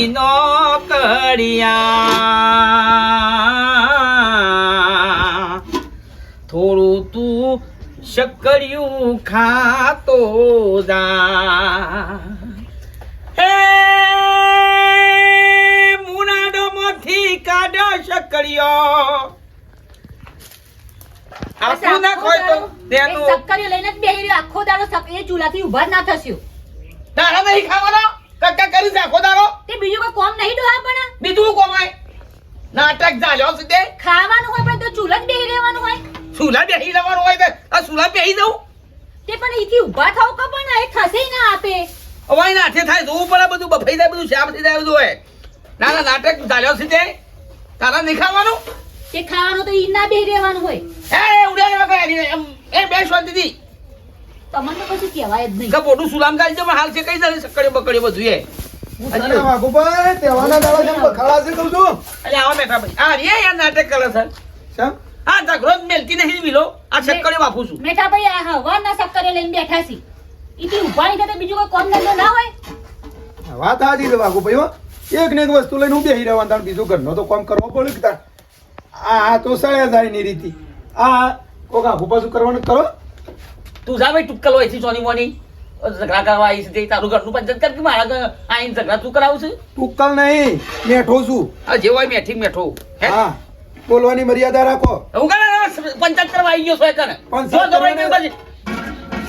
ની નોકરિયા થોડું તું શક્કરિયું ખાતો જા. હે મુનાડોમાંથી કાઢો શક્કરિયો આપું ના ખોય તો તેનું સક્કરીઓ લઈને બેહી રહ્યો. આખો દાડો એ ચૂલાથી ઊભા ના થશ્યો તારા નહીં ખાવાનો? કક્કા કરી નાખો આખો તે બીજું કોઈ કોમ નહીં ડોહા પણ. બીજું કોમ હોય? નાટક ચાલ્યો સુધે. ખાવાનું હોય પણ તો ચૂલા જ બેહી રહેવાનું હોય. ચૂલા બેહી રહેવાનું હોય તો આ સુલા બેહી દઉં તે પણ અહીંથી ઊભા થાવ કે પણ એ ખસે ના આપે? અવાય ના હાથે થાય જોવું પડે બધું બફાઈ જાય બધું શ્યામ થઈ જાય બધું હોય. ના ના નાટક ચાલ્યો છે તારા નહીં ખાવાનું? તે ખાવાનું તો ઈ ના બેહી રહેવાનું હોય. હે ઉડાડે વગર એમ એ બે શાંતિથી તમને પછી કહેવાય જ નહીં. કે મોટું સુલામ કાઢી છે પણ હાલ છે કઈ જાય સકડે બકડે બધું એ વાત હાજી વાઘુભાઈ, હો. એક ને એક વસ્તુ લઈને હું બેહી રહેવાનું બીજું ઘરનો તો કામ કરવો પડે કે આ આ તો સળિયા જાય ની રીતિ. આ કોક આખું પાછું કરવાનું કરો. તું જા ભાઈ ટુક્કલ હોય છે સોની મોની. ઝઘડા કરવા આવી છે તે તારું ઘરનું પંચાયત કર કે મારા આઈને ઝઘડા તું કરાવું છે ટુક્કલ નહીં મેઠો છું. આ જે હોય મેઠી મેઠો હા? બોલવાની મર્યાદા રાખો. હું કરે પંચાયત કરવા આવી ગયો છો એકને. પંચાયત જો દબાઈ ગઈ કરવાને-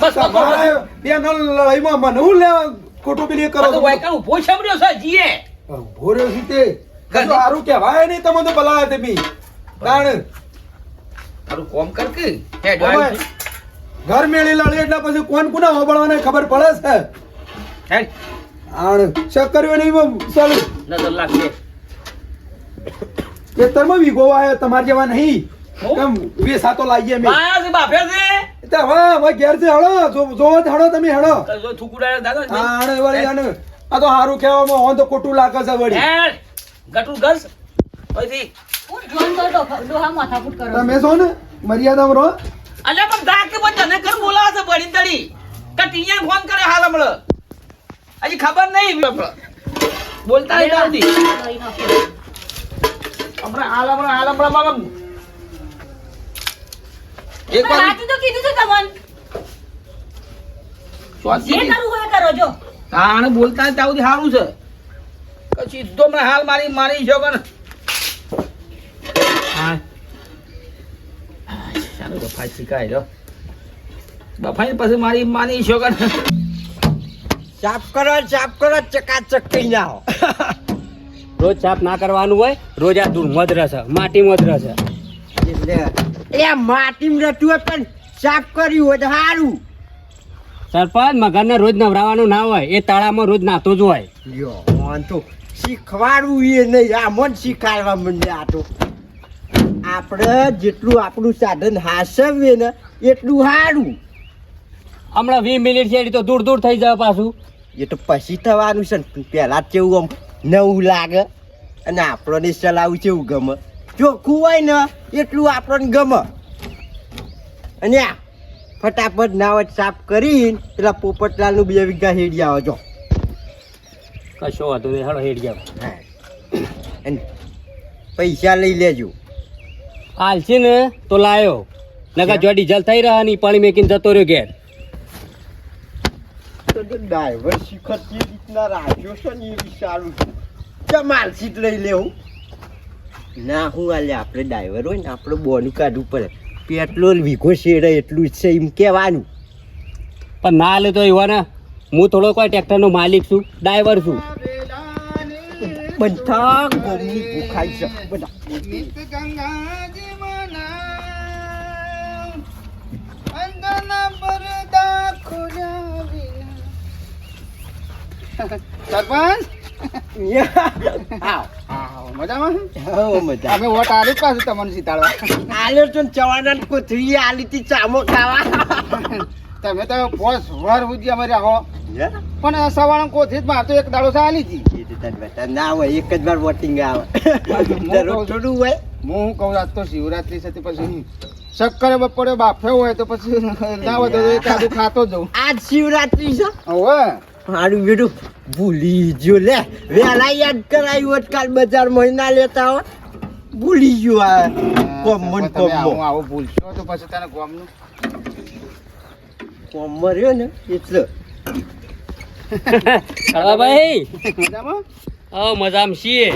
બસ બસ બસ બસ. તમારે બે નલ લડાઈમાં મને હું લેવા ખોટું પેલી કરો તો છો? વાયકાનો ઊભો સાંભળ્યો છે જીએ. ઊભો રહ્યો છું તે. સારું કહેવાય નહીં તમે તો ભલા તે બી. તારું કોમ કર કે? હે ઓમાય, ઘર મેળી લડે એટલે પછી કોણ કોના હોબળવાને ખબર પડે છે? હે આણ શક્કરીઓ નહીં ચાલુ. નજર લાગશે ખેતરમાં વીગો વાયો તમારે જેવા નહીં. કેમ બે સાતો તો મે અમે બાફે છે? તે હવે હવે ઘેર છે હળો. જો હળો તમે હળો. જો થૂકુડા દાદા આણે વળી આને આ તો હારું કહેવામાં હોન તો ખોટું લાગે છે વળી. ગટુ ગસ પછી. હું તમે જો ને મર્યાદામાં રહો. અલ્યા પણ દા કે પણ તને કર બોલાવે છે બળી તળી? કે ટીયા ફોન કરે હાલ હમણાં? હજી ખબર નહીં. બોલતા નહીં આવતી હમણાં હાલ હમણાં હાલ હમણાં બાબા. એક વાર સાચું તો કીધું છે તમને. જે શાંતિથી. કરવું હોય કરો જો. તાણે બોલતા જ ત્યાં સુધી સારું છે. કે સીધો હમણાં હાલ મારી મારી જોગન હા. બફાઈ શીખાય લો બફાઈ પછી મારી માની છો ને સાફ કરો સાફ કરો ચકાચક ના હો રોજ સાફ ના કરવાનું હોય રોજ આ ધૂળ મધ રહેશે માટી મધ રહેશે. એટલે એ માટીમાં રહેતું હોય પણ સાફ કર્યું હોય તો સારું સરપંચ મગરને રોજ નવરાવાનું ના હોય એ તળામાં રોજ નાતો જ હોય. લ્યો મોહન તો શીખવાડવું એ નહીં આ મન શીખાડવા માંડે આ તો. આપણે જેટલું આપણું સાધન હાસવીએ ને એટલું સારું હમણાં વીસ મિનિટ છે તો દૂર દૂર થઈ જાય પાછું. એ તો પછી થવાનું છે ને પહેલાં કેવું આમ નવું લાગે. અને આપણને ચલાવવું કેવું ગમે. ચોખ્ખું હોય ને એટલું આપણને ગમે. અને ફટાફટ નાવટ સાફ કરીને પેલા પોપટલાલનું બે વીઘા હેડી આવો જો. કશો વાંધો નહીં હેડો હેડ જાવ અને પૈસા લઈ લેજો. છે ને તો લાયો. નકા જો ડીઝલ થઈ રહ્યા ની પાણી મેકીને જતો રહ્યો ઘેર. તો ડ્રાઈવર શિખર જે રીતના રાખ્યો છે ને એ બી સારું ચા માલસીટ લઈ લેવું. ના હું આલે આપણે ડ્રાઈવર હોય ને આપણે બોનું કાઢવું પડે. પેટ્રોલ વીઘો શેડે એટલું જ છે એમ કહેવાનું. પણ ના લે તો એવો ને હું થોડો કોઈ ટ્રેક્ટરનો માલિક છું ડ્રાઈવર છું. બધા ગમની ભૂખાઈ છે બધા સરપંચ મજામાં મજા અમે વોટ આલી પાછું તમને જીતાડવા આલ્યો તો ચવાના કોથળી આલી તી ચામો ખાવા તમે તો પોસ વર સુધી અમે રહો પણ સવારે કોથી જ મારતો એક દાડો ચાલી હતી ના હોય એક જ વાર વોટિંગ આવે. દરરોજ થોડું હોય. હું કહું આજ તો શિવરાત્રી છે પછી શક્કર બપોરે બાફ્યો હોય તો પછી ના હોય તો એક આદુ ખાતો જઉં આજ શિવરાત્રી છે? હવે. બેટું ભૂલી ગયો લે. વેલા યાદ કરાયું હોત કાલ બજાર મહિના લેતા હો ભૂલી ગયો આ કોમન કોમો. આવો ભૂલશો તો પછી તને ગોમનું. કોમો રહ્યો ને એટલે હા ભાઈ. મજામાં? હા મજામાં છીએ.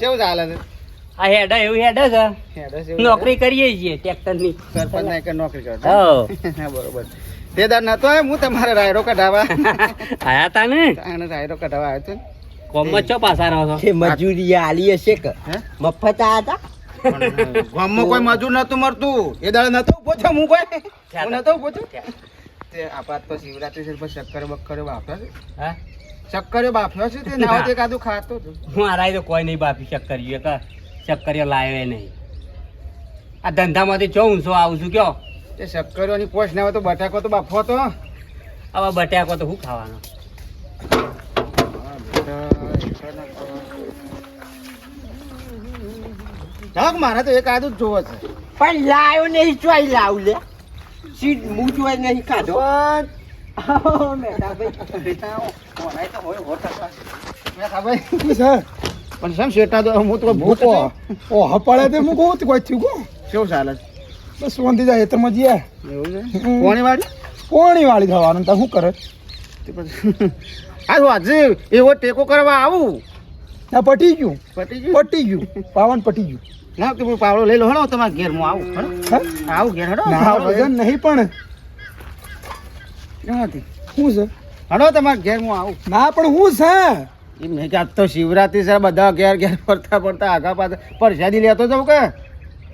કેવું ચાલે છે? આ હેડા એવું હેડા છે. હેડો છે એવું નોકરી કરીએ છીએ ટ્રેક્ટરની. ની સરપંચ ના નોકરી કરતા હા બરોબર. તે દાર નતો આવ્યો હું તમારે રાયરો કઢાવા આયા તા ને? આને રાયરો કઢાવા આવ્યો હતો કોમમાં ચો પાસા રહો છો? કે મજૂરી આલી હશે કે? મફત આયા તા? ગામમાં કોઈ મજૂર નતું મળતું એ દાડે નતો પોચો હું કોઈ? નતો થયો તે આપાત તો શિવરાત્રી છે પછી શક્કર બક્કર બાફ્યો છે. હા? શક્કર બાફ્યો છે તે નાવ તે કાદું ખાતો હતો મારા તો કોઈ નહીં બાપી શક્કરીએ કા શક્કરીઓ લાવ્યો નહીં. આ ધંધામાંથી ચો ઊંચો આવું છું કયો? તે શક્કરીઓની પોષ ના હોય તો બટાકો તો બાફો તો. આવા બટાકો તો શું ખાવાનો? મારે તો એક આદુ જ જોવો છે. પણ લાયો નહીં ચોઈ લાવ લે. સીટ હું ચોઈ નહીં છે પણ સમ શેટા તો હું તો ભૂખ ભૂકો ઓ હપાળે તે હું કહું કોઈ થયું કો કેવું ચાલે બસ શાંતિ જાય હેતરમાં જઈએ એવું છે હમ. વાળી કોણી વાળી થવાનું તો શું કરે આ આજે એવો ટેકો કરવા આવું પટી ગયું પટી ગયું પટી ગયું પાવન પટી ગયું ના કે પાવડો લઈ લો હણો તમારા ઘેર હું આવું. હણો આવું ઘેર હણો ના વજન નહીં પણ. નથી શું છે? હણો તમારા ઘેર હું આવું. ના પણ હું છે? એમ નહીં કે આજ તો શિવરાત્રી છે બધા ઘેર ઘેર ફરતા ફરતા આગા પાછા પરસાદી લેતો જાઉં કે?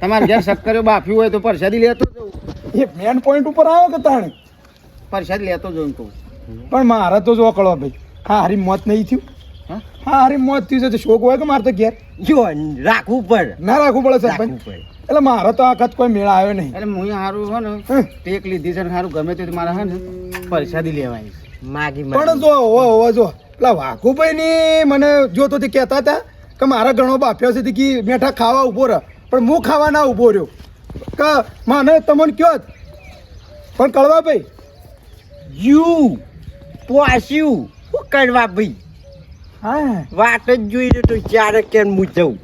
તમારે ઘેર શક્કરીઓ બાફ્યું હોય તો પરસાદી લેતો જાઉં. એ મેન પોઈન્ટ ઉપર આવ્યો કે તાણે? પરસાદી લેતો જાઉં કહું. પણ મારા તો જો કળવા ભાઈ. હા હારી મોત નહીં થયું? હા? હારી મોત થયું છે તો શોક હોય કે મારે તો ઘેર? જો રાખવું પડે. ના રાખવું પડે સરપંચ એટલે મારે તો આ વખત કોઈ મેળા આવ્યો નહીં. એટલે હું હારું હો ને. ટેક લીધી છે ને સારું ગમે તે મારે હે ને પરસાદી લેવાની માગી પણ જો હોવો હોવો જો પેલા વાઘુભાઈ ની મને જો તો તે કહેતા હતા કે મારા ઘણો બાફ્યો છે કે મેઠા ખાવા ઊભો રહે પણ હું ખાવા ના ઊભો રહ્યો. કે મને તમને કયો જ. પણ કળવા ભાઈ યુ પોસ્યું. શું કરવા ભાઈ? હા. વાત જ જોઈ રહ્યો તો ચારે કેમ હું જઉં.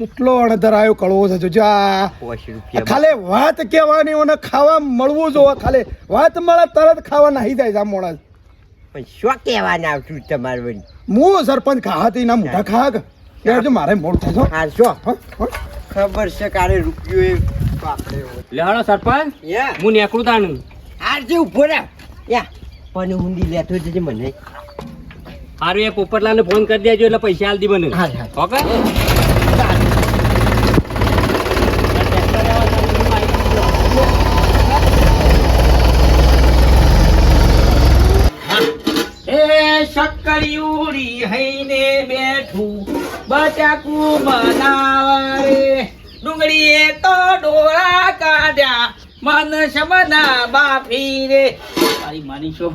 કેટલો અણધર આવ્યો કળવો છે જો પોસ વાત કહેવાની અને ખાવા મળવું જોવે ખાલી વાત મળે તરત ખાવા નાહી જાય છે આ મોડા પણ શું કહેવાના આવશું તમારે વળી? હું સરપંચ ખાવા ના મોઢા ખાક કે યાર મારે મોડ થાય છે હા શું? હો, હો. ખબર છે કારે રૂપિયો એ બાપરે લેવાડો સરપંચ. યા. હું નેકળું તાનું. હાર જે ઊભો રે. યા. પણ ઊંડી લેતો જજે મને. હારું એ પોપટલાલને ફોન કરી દેજો એટલે પૈસા આલ દી મને હા, હા. ઓકે એ શક્કરિયુડી હઈને બેઠું બટાકુ બનાવે ડુંગળીએ તો ડોળા કાઢ્યા મન શમના બાફી રે તારી માની છો?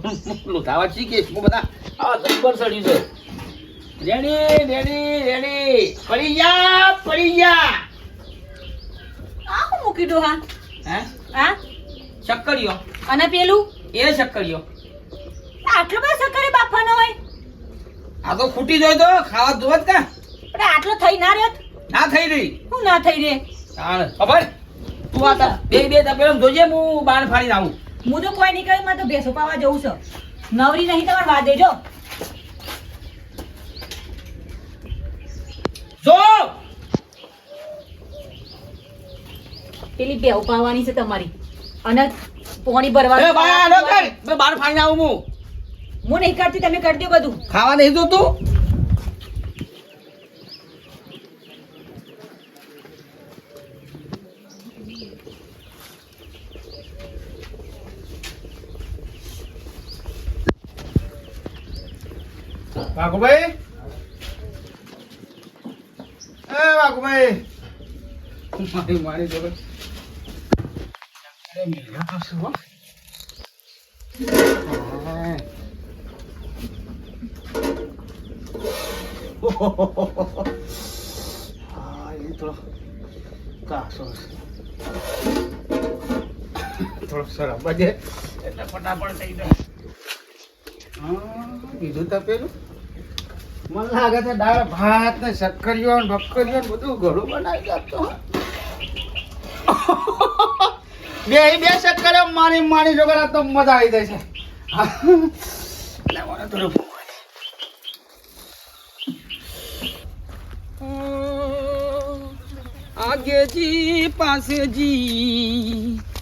લોટાવા શીખીશ હું બધા? આ જબ્બર સડ્યું છે. Ready ready ready. પડી જા પડી જા આ હું મૂકી દો હા. હે? હા? શક્કરિયો અને પેલું? એ શક્કરિયો આટલો બધો સક્કરે બાફવાનો હોય? આ તો ખૂટી જોઈ તો ખાવા જોત કા? પણ આટલો થઈ ના રહ્યો ના થઈ રહી. શું ના થઈ રે તાણ ખબર? તું આ બે બે તપેલો જોજે હું બાર ફાડીને આવું. હું તો કોઈ નહીં કહ્યું મારે તો ભેંસો પાવા જવું છે. નવરી નહીં તમારે વાત દેજો. જો! પેલી બેવ પાવાની છે તમારી. અને પોણી ભરવા બહાર બાર ન કર બે બાર ફાડીને આવું હું. હું નહીં કરતી તમે કરી દો બધું. ખાવા નહીં જોતું વાઘુભાઈ? એ વાઘુભાઈ. મારી મારી જોડે. અરે મેળ્યો તો શું હો? થોડો સરસ બજે. એટલે ફટાફટ થઈ જાય. હા, બીજું તપેલું મને લાગે છે દાળ ભાત ને શક્કરીઓ ને બક્કરીઓ ને બધું ઘણું બનાવી જાતો બે બે શક્કરીઓ મારી મારી જોગર તો મજા આવી જાય છે લે, મને થોડું ભૂખ आगे जी पास जी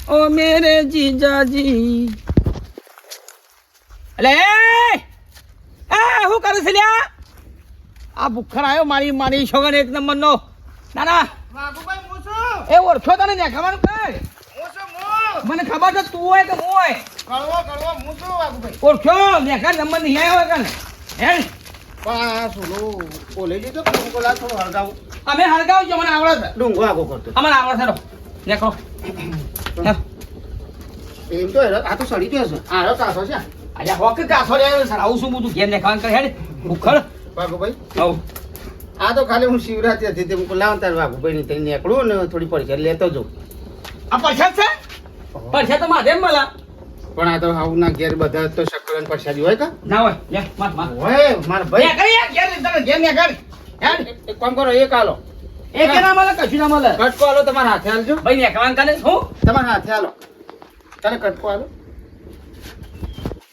ओ मेरे जीजा જી અલે એ હું કરું છે લ્યા આ ભૂખર આવ્યો મારી મારી છોકર એક નંબર નો છું. એ ઓળખ્યો તને ને ખબર હું મને ખબર છે તું હોય કે હું હોય. કળવો કળવો હું છું વાઘુભાઈ ઓળખો લેખા નંબર નહીં આવ્યો કે હે? પણ આ બોલી દીધો કે હું કોલા થોડું હળગાવું. અમે હળગાવ છો મને આવડે છે. ડુંગો આગો કરતો. અમને આવડે છે દેખો. એમ તો આ તો સડી ગયો છે. આરો કાસો છે. અલ્યા હોક કાસો રે સર આવું શું બધું ઘેર દેખાવાનું કરે હેડ. ભૂખર વાઘુભાઈ? આવ. આ તો ખાલી હું શિવરાત્રી હતી તે મૂકું લાવ તાર વાઘુભાઈ ની તઈ નીકળું ને થોડી પરીક્ષા લેતો જો આ પરસાદ છે? પરસાદ તો માધે મળા પણ આ તો આવું ના ઘેર બધા તો શક્કર પ્રસાદી હોય કા? ના હોય. લે માર માર. હોય માર ભાઈ. કરી યાર ઘેર તને ઘેર ને કર હેડ. એક કામ કરો એક આલો એક ના મળે કશું ના મળે. કટકો આલો તમારા હાથે આલજો ભાઈ ને કવાન કાલે હું તમારા હાથે આલો તને કટકો આલો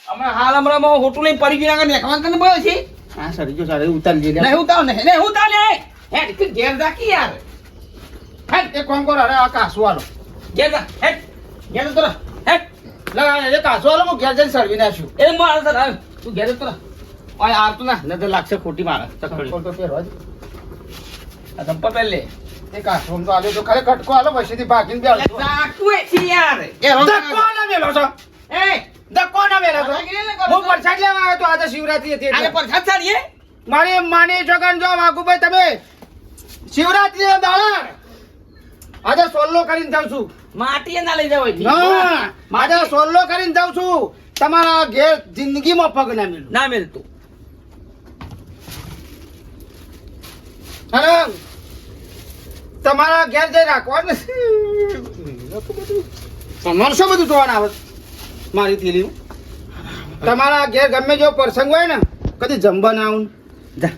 હમણાં હાલ હમણાં હોટું લઈને પડી ગયા ને કવાન કરે બોલે છે? હા સર જો સર ઉતાર દે નહીં ઉતાર નહીં નહીં ઉતાર ને હેડ કે ઘેર રાખી યાર. હેડ એક કામ કરો અરે આ કાસો આલો ઘેર જા હેડ ઘેર તો હેડ લગા એ કાસવાલો હું ઘેર જઈને સળવી નાખ્યું એ માર સર તું ઘેર તો ઓય આવતું ના નજર લાગશે ખોટી મારે. ચપ્પલ તો પહેરવા જ. આ ચંપલ પહેર લે. એ કાસો તો આલો તો ખાલી કટકો આલો પછીથી ભાગીને બે આલજો. રાખું એ છે યાર ધક્કો ના મેલો છો. એ ધક્કો ના મેલો છો ભાગીને ને કરો હું છો. લેવા આવ્યો તો આજે શિવરાત્રી હતી આને એટલે. પરસાદ ચાલીએ મારી માની જો વાઘુભાઈ તમે શિવરાત્રી દાડા આજે સોલ્લો કરીને જાઉં છું. માટીએ ના લઈ જવાય ના આજે સોલ્લો કરીને જાઉં છું. તમારા ઘેર જિંદગીમાં પગ ના મેલું ના મેલતું અને તમારા ઘેર જઈ રાખવાનું તમારે શું બધું જોવાનું આવે? મારી થેલી તમારા ઘેર ગમે જેવો પ્રસંગ હોય ને કદી જમવા ના આવું જા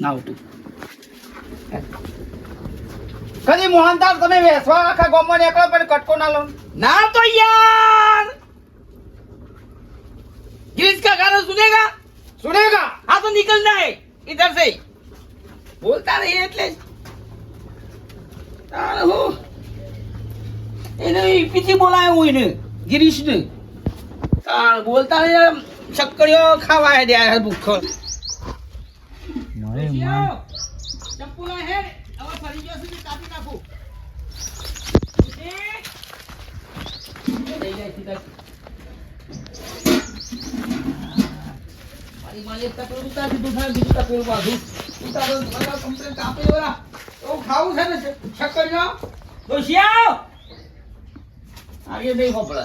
ના આવતું કદી મોહનદાસ તમે વેસવા આખા ગામમાં નીકળો પણ કટકો ના લો ना तो यार गिरीश का गाना सुनेगा સુનેગા हाँ तो निकलना है इधर से बोलता नहीं है એટલે જ. તારે હું એને પીછી બોલાયો હું એને ગિરીશ ને તાર બોલતા શક્કરીઓ ખાવા હે દે ભૂખો ચપ્પુ ના હે હવે ફરી ગયો છે કાપી નાખું એ લઈ જાય સીધા. મારી મારી એક તપેલું ઉતાર દીધું છે, બીજું તપેલું બાંધું. ઉતારો, કાપી. એવું ખાવું છે ને શક્કરીઓ? આગે નહીં હોપળે.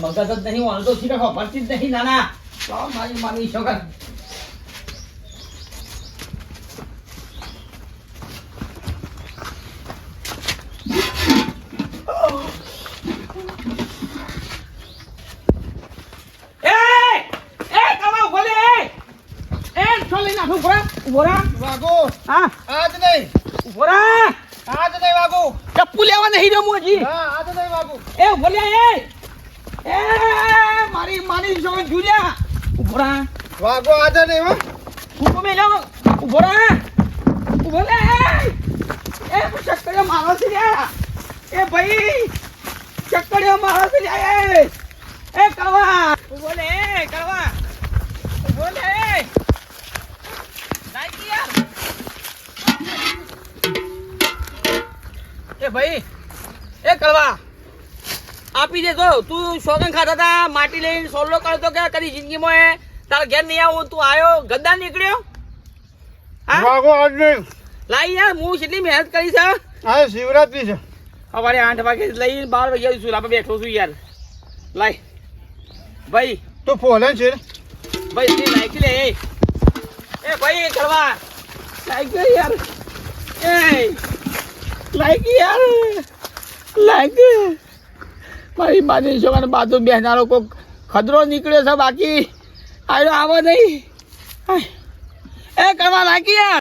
મગજ જ નહીં વાંધો છે હોપળતી જ નહીં નાના. તો મારી માની રા વાગો આજ નહીં. આજ નહીં વાગો ચપ્પુ લેવા નહીં હું હજી એ બોલ્યા એ એ મારી માની છોકર જુલિયા ઊભો રા વાગો આજે નહીં હો. ઊભો મેલો ઊભો રા ઊભો લે એ. ચક્કરિયો મારો છે એ ભાઈ ચક્કરિયો મારો છે રે એ કળવા ઊભો લે કળવા ઊભો લે લાગી યાર એ ભાઈ એ કળવા આપી દેજો તું સોગન ખાતા હતા માટી લઈને સોલ્લો કરતો કે કદી જિંદગીમાં એ તારા ઘેર નહીં આવું તું આવ્યો ગદ્દા નીકળ્યો? લાઈ યાર હું કેટલી મહેનત કરી છે હા? શિવરાત્રી છે. સવારે આઠ વાગે લઈ બાર વાગ્યા સુધી આપણે બેઠો છું યાર. લાઈ. ભાઈ. તું ફોલે છે ભાઈ તે લાઈકી લે એ. એ ભાઈ કરવા. લાઈક યાર. એ. લાઈક યાર. લાઈકી. મારી બાજુ છોકરાને બાજુ બેસનારો કોઈક ખદરો નીકળ્યો છે બાકી. આવ્યો આવો નહીં. એ કરવા લાગી યાર.